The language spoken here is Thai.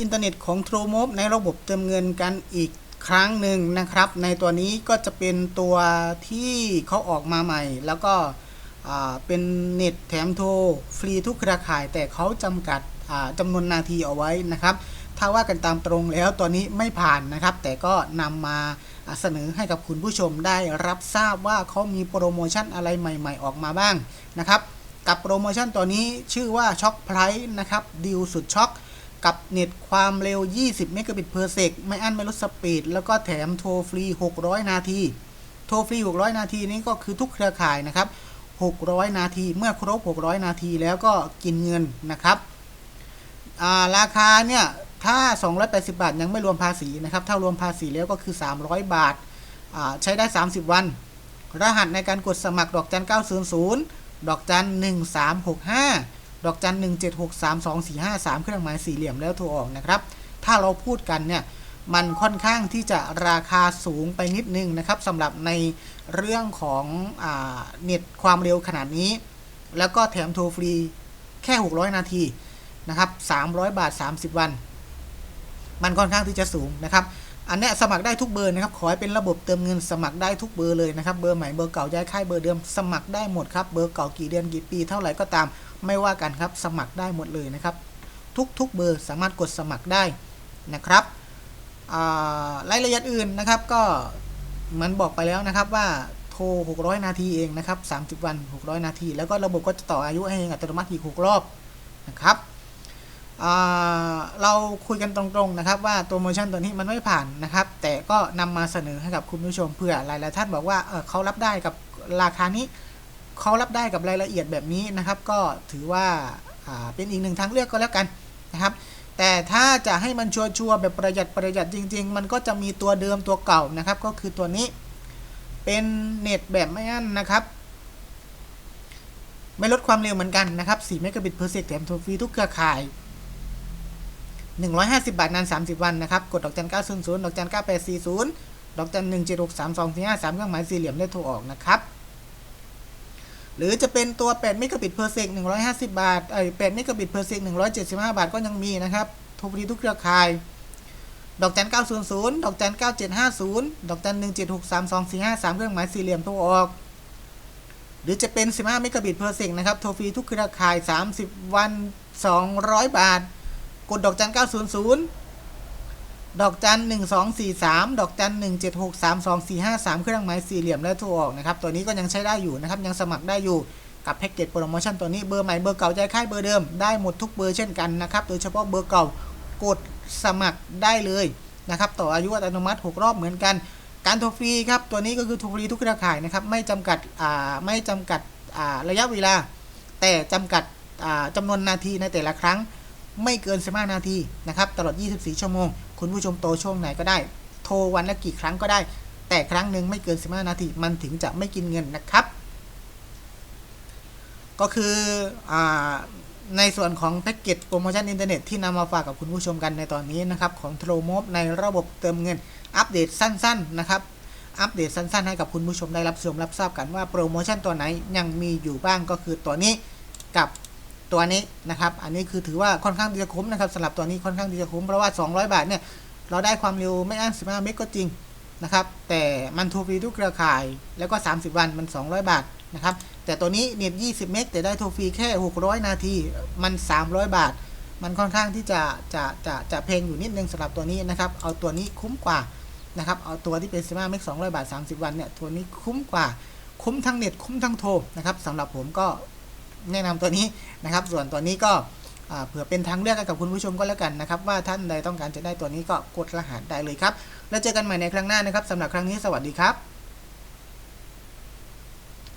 อินเทอร์เน็ตของ t r u e m o b ในระบบเติมเงินกันอีกครั้งหนึ่งนะครับ ในตัวนี้ก็จะเป็นตัวที่เขาออกมาใหม่ แล้วก็เป็นเน็ตแถมโทรฟรีทุกเครือข่าย แต่เขาจำกัดจำนวนนาทีเอาไว้นะครับ ถ้าว่ากันตามตรงแล้วตัวนี้ไม่ผ่านนะครับ แต่ก็นำมาเสนอให้กับคุณผู้ชมได้รับทราบว่าเขามีโปรโมชั่นอะไรใหม่ ๆ ออกมาบ้างนะครับ กับโปรโมชั่นตัวนี้ชื่อว่าช็อคไพรส์นะครับดีลสุดช็อค กับเน็ตความเร็ว 20 เมกะบิตเพอร์เซกไม่อั้นไม่ลดสปีด แล้วก็แถมโทรฟรี 600 นาที โทรฟรี 600 นาทีนี้ก็คือทุกเครือข่ายนะครับ 600 นาที เมื่อครบ 600 นาทีแล้วก็กินเงินนะครับาราคาเนี่ย ถ้า 280 บาท ยังไม่รวมภาษีนะครับ ถ้ารวมภาษีแล้วก็คือ 300 บาทาใช้ได้ 30 วัน รหัสในการกดสมัครดอกจัน 900 ดอกจัน 1365 ดอกจัน1763245 3เครื่องหมายสี่เหลี่ยมแล้วโทรออกนะครับ ถ้าเราพูดกันเนี่ยมันค่อนข้างที่จะราคาสูงไปนิดนึงนะครับสำหรับในเรื่องของอเน็ตความเร็วขนาดนี้ แล้วก็แถมโทรฟรีแค่ 600 นาทีนะครับ300 บาท 30 วัน มันค่อนข้างที่จะสูงนะครับ อันนี้สมัครได้ทุกเบอร์นะครับ ขอให้เป็นระบบเติมเงินสมัครได้ทุกเบอร์เลยนะครับ เบอร์ใหม่เบอร์เก่าย้ายค่ายเบอร์เดิมสมัครได้หมดครับ เบอร์เก่ากี่เดือนกี่ปีเท่าไหร่ก็ตาม ไม่ว่ากันครับสมัครได้หมดเลยนะครับ ทุกๆเบอร์สามารถกดสมัครได้นะครับรายละเอียดอื่นนะครับก็เหมือนบอกไปแล้วนะครับว่าโทร 600 นาทีเองนะครับ 30 วัน 600 นาที แล้วก็ระบบก็จะต่ออายุให้เองอัตโนมัติอีก6รอบนะครับเราคุยกันตรงๆนะครับว่าโปรโมชั่นตัวนี้มันไม่ผ่านนะครับ แต่ก็นำมาเสนอให้กับคุณผู้ชมเพื่อหลายๆท่านบอกว่าเเขารับได้กับราคานี้ เขารับได้กับรายละเอียดแบบนี้นะครับ ก็ถือว่าเป็นอีกหนึ่งทางเลือกก็แล้วกันนะครับ แต่ถ้าจะให้มันชัวร์ๆแบบประหยัดประหยัดจริง ๆ มันก็จะมีตัวเดิมตัวเก่านะครับ ก็คือตัวนี้เป็นเน็ตแบบไม่อั้นนะครับ ไม่ลดความเร็วเหมือนกันนะครับ4เมกะบิตเพอร์เซกแถมโทรฟรีทุกเครือข่าย 150 บาทนาน 30 วันนะครับ กดดอกจัน900ดอกจัน9840ดอกจัน1763245 3เครื่องหมายสี่เหลี่ยมได้โทรออกนะครับ หรือจะเป็นตัว8เมกะบิตเพอร์เซก150 บาทเอ้ย8เมกะบิตเพอร์เซก175 บาทก็ยังมีนะครับโทรฟรีทุกเครือข่าย ดอกจัน 900 ดอกจัน 9750 ดอกจัน 1763245 3 เครื่องหมายสี่เหลี่ยมโทรออก หรือจะเป็น 15 เมกะบิตเพอร์เซกนะครับ โทรฟรีทุกเครือข่าย 30 วัน 200 บาท กดดอกจัน 900 ดอกจัน1243ดอกจัน1763245 3เครื่องหมายสี่เหลี่ยมและโทรออกนะครับ ตัวนี้ก็ยังใช้ได้อยู่นะครับ ยังสมัครได้อยู่กับแพ็กเกจโปรโมชั่นตัวนี้เบอร์ใหม่เบอร์เก่าใจค่ายเบอร์เดิมได้หมดทุกเบอร์เช่นกันนะครับ โดยเฉพาะเบอร์เก่ากดสมัครได้เลยนะครับ ต่ออายุอัตโนมัติ 6 รอบเหมือนกัน การโทรฟรีครับ ตัวนี้ก็คือโทรฟรีทุกเครือข่ายนะครับ ไม่จำกัดอ่าไม่จำกัดอ่าระยะเวลา แต่จำกัดอ่าจำนวนนาทีในแต่ละครั้ง ไม่เกิน 15 นาทีนะครับ ตลอด 24 ชั่วโมง คุณผู้ชมโตช่วงไหนก็ได้ โทรวันละกี่ครั้งก็ได้ แต่ครั้งหนึ่งไม่เกิน 15 นาที มันถึงจะไม่กินเงินนะครับ ก็คืออในส่วนของแพ็กเกจโปรโมชั่นอินเทอร์เน็ตที่นำมาฝากกับคุณผู้ชมกันในตอนนี้นะครับ ของโทรโมบในระบบเติมเงิน อัปเดตสั้น ๆ นะครับ อัปเดตสั้น ๆ ให้กับคุณผู้ชมได้รับชมรับทราบกันว่าโปรโมชั่นตัวไหนยังมีอยู่บ้างก็คือตัวนี้กับ ตัวนี้นะครับ อันนี้คือถือว่าค่อนข้างที่จะคุ้มนะครับสำหรับตัวนี้ค่อนข้างที่จะคุ้มเพราะว่า 200 บาทเนี่ยเราได้ความเร็วไม่อั้น15 เมกก็จริงนะครับ แต่มันโทรฟรีทุกเครือข่าย แล้วก็ 30 วันมัน 200 บาทนะครับ แต่ตัวนี้เน็ต20 เมกแต่ได้โทรฟรีแค่ 600 นาทีมัน 300 บาท มันค่อนข้างที่จะจะจะจะเพลงอยู่นิดนึงสำหรับตัวนี้นะครับ เอาตัวนี้คุ้มกว่านะครับ เอาตัวที่เป็น15เมก200 บาท 30 วันเนี่ยตัวนี้คุ้มกว่า คุ้มทั้งเน็ตคุ้มทั้งโทรนะครับสำหรับผมก็ แนะนำตัวนี้นะครับ ส่วนตัวนี้ก็เผื่อเป็นทางเลือกให้กับคุณผู้ชมก็แล้วกันนะครับว่าท่านใดต้องการจะได้ตัวนี้ก็กดรหัสได้เลยครับ แล้วเจอกันใหม่ในครั้งหน้านะครับสำหรับครั้งนี้สวัสดีครับ